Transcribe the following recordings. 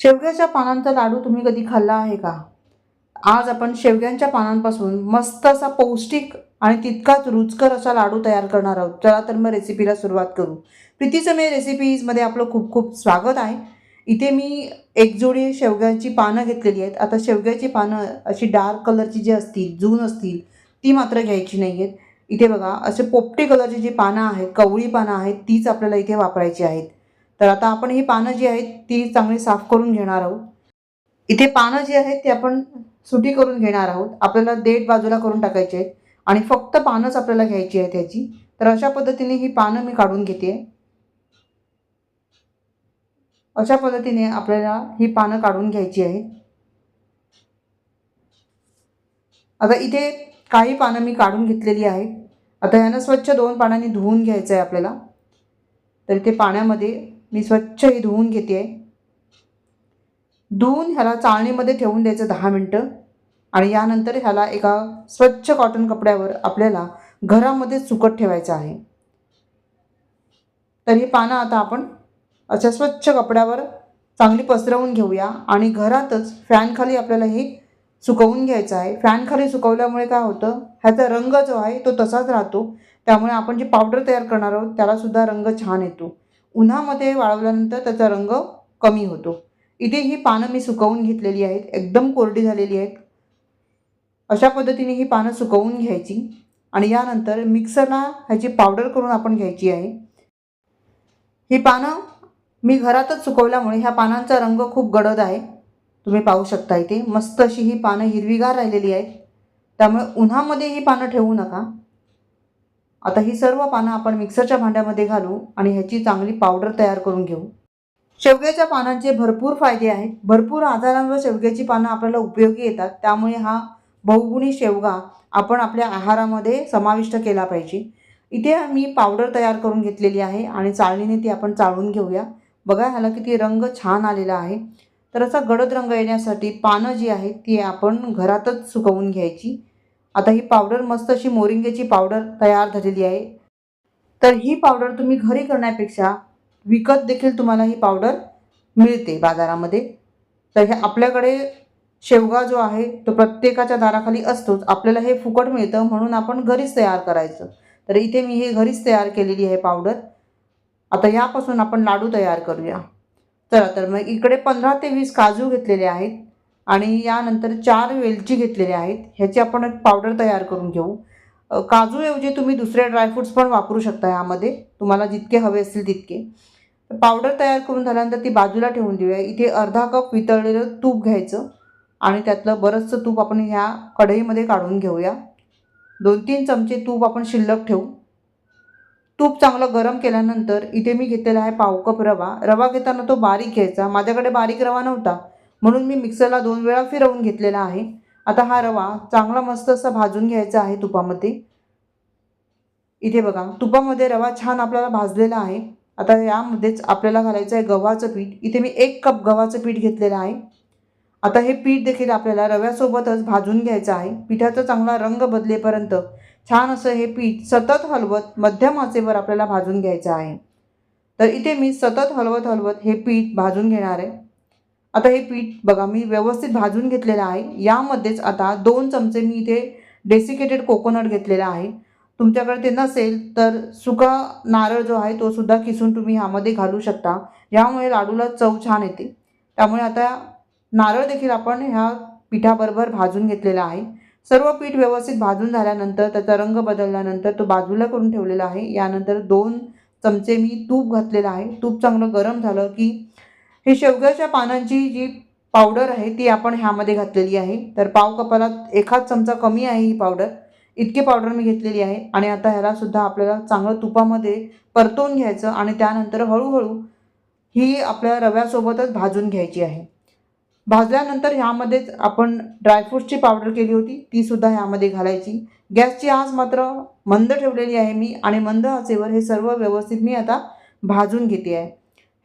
शेवग्याच्या पानांचा लाडू तुम्ही कधी खाल्ला आहे का? आज आपण शेवग्यांच्या पानांपासून मस्त असा पौष्टिक आणि तितकाच रुचकर असा लाडू तयार करणार आहोत. चला तर मग रेसिपीला सुरुवात करू. प्रीतीचं मी रेसिपीजमध्ये आपलं खूप खूप स्वागत आहे. इथे मी एक जोडी शेवग्याची पानं घेतलेली आहेत. आता शेवग्याची पानं अशी डार्क कलरची जी असतील जून असतील ती मात्र घ्यायची नाही आहेत इथे बघा असे पोपटी कलरची जी पानं आहेत कवळी पानं आहेत तीच आपल्याला इथे वापरायची आहेत. तर आता आपण ही पानं जी आहेत ती चांगली साफ करून घेणार आहोत. इथे पानं जी आहेत ती आपण सुटी करून घेणार आहोत. आपल्याला देठ बाजूला करून टाकायची आहेत आणि फक्त पानंच आपल्याला घ्यायची आहे त्याची तर अशा पद्धतीने ही पानं मी काढून घेते. अशा पद्धतीने आपल्याला ही पानं काढून घ्यायची आहेत आता इथे काही पानं मी काढून घेतलेली आहेत. आता ह्यानं स्वच्छ दोन पाण्याने धुवून घ्यायचं आहे आपल्याला. तर इथे पाण्यामध्ये मी स्वच्छ ही धुवून घेते. आहे धुवून ह्याला चाळणीमध्ये ठेवून द्यायचं दहा मिनटं. आणि यानंतर ह्याला एका स्वच्छ कॉटन कपड्यावर आपल्याला घरामध्ये सुकत ठेवायचं आहे. तर ही पानं आता आपण अशा स्वच्छ कपड्यावर चांगली पसरवून घेऊया. आणि घरातच फॅनखाली आपल्याला हे सुकवून घ्यायचं आहे. फॅनखाली सुकवल्यामुळे काय होतं? ह्याचा रंग जो आहे तो तसाच राहतो. त्यामुळे आपण जी पावडर तयार करणार आहोत त्यालासुद्धा रंग छान येतो. उन्हामध्ये वाळवल्यानंतर त्याचा रंग कमी होतो. इथे ही पानं मी सुकवून घेतलेली आहेत. एकदम कोरडी झालेली आहेत. अशा पद्धतीने ही पानं सुकवून घ्यायची आणि यानंतर मिक्सरला ह्याची पावडर करून आपण घ्यायची आहे. ही पानं मी घरातच सुकवल्यामुळे ह्या पानांचा रंग खूप गडद आहे. तुम्ही पाहू शकता इथे. मस्त अशी ही पानं हिरवीगार राहिलेली आहेत. त्यामुळे उन्हामध्ये ही पानं ठेवू नका. आता ही सर्व पानं आपण मिक्सरच्या भांड्यामध्ये घालू आणि ह्याची चांगली पावडर तयार करून घेऊ. शेवग्याच्या पानांचे भरपूर फायदे आहेत. भरपूर आजारांवर शेवग्याची पानं आपल्याला उपयोगी येतात. त्यामुळे हा बहुगुणी शेवगा आपण आपल्या आहारामध्ये समाविष्ट केला पाहिजे. इथे मी पावडर तयार करून घेतलेली आहे आणि चाळणीने ती आपण चाळून घेऊया. बघा ह्याला किती रंग छान आलेला आहे. तर असा गडद रंग येण्यासाठी पानं जी आहेत ती आपण घरातच सुकवून घ्यायची. आता ही पावडर मस्त अशी मोरिंगेची पावडर तयार झालेली आहे. तर ही पावडर तुम्ही घरी करण्यापेक्षा विकत देखील तुम्हाला ही पावडर मिळते बाजारामध्ये. तर हे आपल्याकडे शेवगा जो आहे तो प्रत्येकाच्या दाराखाली असतोच. आपल्याला हे फुकट मिळतं म्हणून आपण घरीच तयार करायचं. तर इथे मी हे घरीच तयार केलेली आहे पावडर आता यापासून आपण लाडू तयार करूया. चला तर मग इकडे पंधरा ते वीस काजू घेतलेले आहेत. आणि यानंतर चार वेलची घेतलेल्या आहेत ह्याची आपण एक पावडर तयार करून घेऊ. काजूऐवजी तुम्ही दुसरे ड्रायफ्रूट्स पण वापरू शकता यामध्ये तुम्हाला जितके हवे असतील तितके. पावडर तयार करून झाल्यानंतर ती बाजूला ठेवून देऊया. इथे अर्धा कप वितळलेलं तूप घ्यायचं आणि त्यातलं बरंचसं तूप आपण ह्या कढईमध्ये काढून घेऊया. दोन तीन चमचे तूप आपण शिल्लक ठेवू. तूप चांगलं गरम केल्यानंतर इथे मी घेतलेला आहे पाव कप रवा. रवा घेताना तो बारीक घ्यायचा. माझ्याकडे बारीक रवा नव्हता. म्हणून मी मिक्सरला दोन वेळा फिरवून घेतलेला आहे. आता हा रवा चांगला मस्त असा भाजून घ्यायचा आहे तुपामध्ये. इथे बघा तुपामध्ये रवा छान आपल्याला भाजलेला आहे. आता यामध्येच आपल्याला घालायचं आहे गव्हाचं पीठ. इथे मी एक कप गव्हाचं पीठ घेतलेलं आहे. आता हे पीठ देखील आपल्याला रव्यासोबतच भाजून घ्यायचं आहे. पिठाचा चांगला रंग बदलेपर्यंत छान असं हे पीठ सतत हलवत मध्यम आचेवर आपल्याला भाजून घ्यायचं आहे. तर इथे मी सतत हलवत हलवत हे पीठ भाजून घेणार आहे. आता हे पीठ बघा मी व्यवस्थित भाजून घेतलेलं आहे. यामध्येच आता दोन चमचे मी इथे डेसिकेटेड कोकोनट घेतलेला आहे. तुमच्याकडे ते नसेल तर सुका नारळ जो आहे तो सुद्धा किसून तुम्ही ह्यामध्ये घालू शकता. यामुळे लाडूला चव छान येते. त्यामुळे आता नारळ देखील आपण ह्या पिठाबरोबर भाजून घेतलेला आहे. सर्व पीठ व्यवस्थित भाजून झाल्यानंतर त्याचा रंग बदलल्यानंतर तो बाजूला करून ठेवलेला आहे. यानंतर दोन चमचे मी तूप घातलेलं आहे. तूप चांगलं गरम झालं की ही शेवग्याच्या पानांची जी पावडर आहे ती आपण ह्यामध्ये घातलेली आहे. तर पाव कपालात एखाद चमचा कमी आहे ही पावडर इतकी पावडर मी घेतलेली आहे. आणि आता ह्यालासुद्धा आपल्याला चांगलं तुपामध्ये परतवून घ्यायचं आणि त्यानंतर हळूहळू ही आपल्या रव्यासोबतच भाजून घ्यायची आहे. भाजल्यानंतर ह्यामध्येच आपण ड्रायफ्रूटची पावडर केली होती ती सुद्धा ह्यामध्ये घालायची. गॅसची आज मात्र मंद ठेवलेली आहे मी आणि मंद आचेवर हे सर्व व्यवस्थित मी आता भाजून घेते आहे.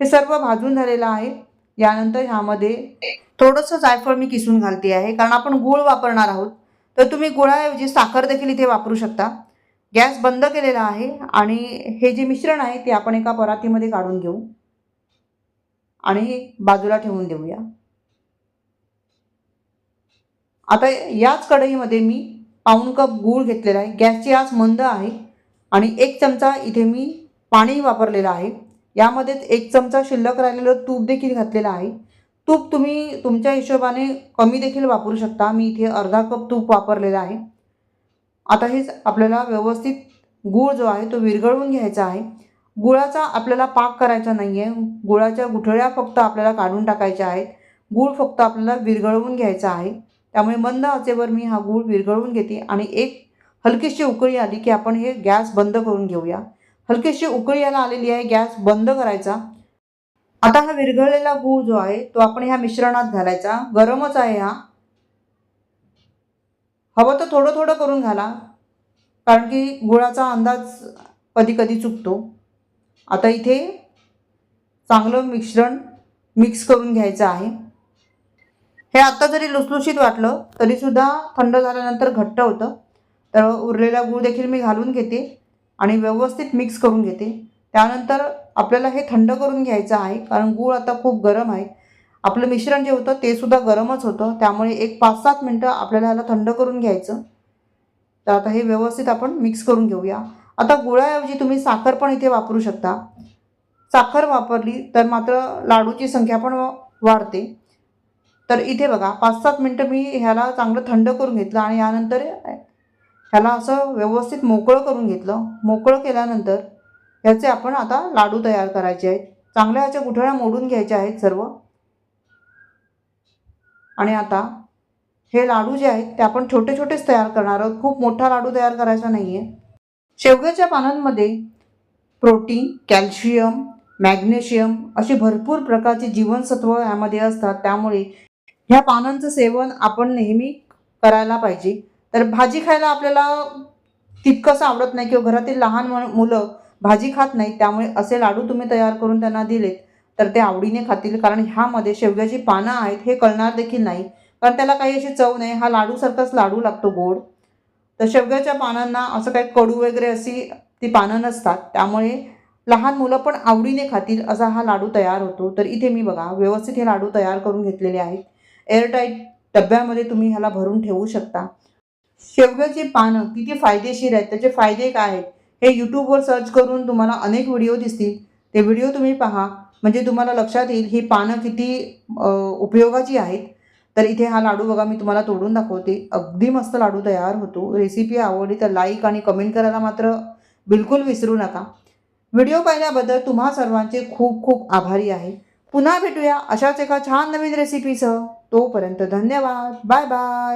हे सर्व भाजून झालेलं आहे. यानंतर ह्यामध्ये थोडंसं जायफळ मी किसून घालते आहे. कारण आपण गूळ वापरणार आहोत. तर तुम्ही गुळाऐवजी साखर देखील इथे वापरू शकता. गॅस बंद केलेला आहे. आणि हे जे मिश्रण आहे ते आपण एका परातीमध्ये काढून घेऊ. आणि बाजूला ठेवून देऊया. आता याच कढईमध्ये मी पाऊण कप गूळ घेतलेला आहे. गॅसची आज मंद आहे. आणि एक चमचा इथे मी पाणी वापरलेलं आहे. यामध्येच एक चमचा शिल्लक राहिलेलं तूप देखील घातलेलं आहे. तूप तुम्ही तुमच्या हिशोबाने कमी देखील वापरू शकता. मी इथे अर्धा कप तूप वापरलेलं आहे. आता हेच आपल्याला व्यवस्थित गूळ जो आहे तो विरघळवून घ्यायचा आहे. गुळाचा आपल्याला पाक करायचा नाही आहे गुळाच्या गुठळ्या फक्त आपल्याला काढून टाकायच्या आहेत. गूळ फक्त आपल्याला विरघळवून घ्यायचा आहे. त्यामुळे मंद आचेवर मी हा गूळ विरघळवून घेते आणि एक हलकीशी उकळी आली की आपण हे गॅस बंद करून घेऊया. हलकीशी उकळी याला आलेली आहे. गॅस बंद करायचा. आता हा विरघळलेला गूळ जो आहे तो आपण ह्या मिश्रणात घालायचा. गरमच आहे हा. हवं तर थोडं थोडं करून घाला. कारण की गुळाचा अंदाज कधी कधी चुकतो. आता इथे चांगलं मिश्रण मिक्स करून घ्यायचं आहे. हे आत्ता जरी लुसलुशीत वाटलं तरीसुद्धा थंड झाल्यानंतर घट्ट होतं. तर उरलेला गूळ देखील मी घालून घेते. आणि व्यवस्थित मिक्स करून घेते. त्यानंतर आपल्याला हे थंड करून घ्यायचं आहे कारण गूळ आता खूप गरम आहे. आपलं मिश्रण जे होतं ते सुद्धा गरमच होतं. त्यामुळे एक पाच सात मिनटं आपल्याला ह्याला थंड करून घ्यायचं. तर आता हे व्यवस्थित आपण मिक्स करून घेऊया. आता गुळाऐवजी तुम्ही साखर पण इथे वापरू शकता. साखर वापरली तर मात्र लाडूची संख्या पण वाढते. तर इथे बघा पाच सात मिनटं मी ह्याला चांगलं थंड करून घेतलं आणि यानंतर ह्याला असं व्यवस्थित मोकळं करून घेतलं. मोकळं केल्यानंतर ह्याचे आपण आता लाडू तयार करायचे आहेत. चांगल्या ह्याच्या गुठळ्या मोडून घ्यायच्या आहेत सर्व. आणि आता हे लाडू जे आहेत ते आपण छोटे छोटेच तयार करणार आहोत. खूप मोठा लाडू तयार करायचा नाही आहे शेवग्याच्या पानांमध्ये प्रोटीन कॅल्शियम मॅग्नेशियम अशी भरपूर प्रकारची जीवनसत्व यामध्ये असतात. त्यामुळे ह्या पानांचं सेवन आपण नेहमी करायला पाहिजे. तर भाजी खायला आपल्याला तितकंसं आवडत नाही किंवा घरातील लहान मुलं भाजी खात नाहीत त्यामुळे असे लाडू तुम्ही तयार करून त्यांना दिलेत तर ते आवडीने खातील. कारण ह्यामध्ये शेवग्याची पानं आहेत हे कळणार देखील नाही. कारण त्याला काही अशी चव नाही हा लाडूसारखाच लाडू लागतो गोड. तर शेवग्याच्या पानांना असं काही कडू वगैरे अशी ती पानं नसतात त्यामुळे लहान मुलं पण आवडीने खातील असा हा लाडू तयार होतो. तर इथे मी बघा व्यवस्थित हे लाडू तयार करून घेतलेले आहेत. एअरटाईट डब्यामध्ये तुम्ही ह्याला भरून ठेवू शकता. शेवग्याची पानं किती फायदेशीर आहेत त्याचे फायदे काय आहेत हे यूट्यूबवर सर्च करून तुम्हाला अनेक व्हिडिओ दिसतील. ते व्हिडिओ तुम्ही पहा. म्हणजे तुम्हाला लक्षात येईल ही पानं किती उपयोगाची आहेत. तर इथे हा लाडू बघा मी तुम्हाला तोडून दाखवते. अगदी मस्त लाडू तयार होतो. रेसिपी आवडली तर लाईक आणि कमेंट करायला मात्र बिलकुल विसरू नका. व्हिडिओ पाहिल्याबद्दल तुम्हा सर्वांचे खूप खूप आभारी आहे. पुन्हा भेटूया अशाच एका छान नवीन रेसिपीसह तोपर्यंत धन्यवाद. Bye bye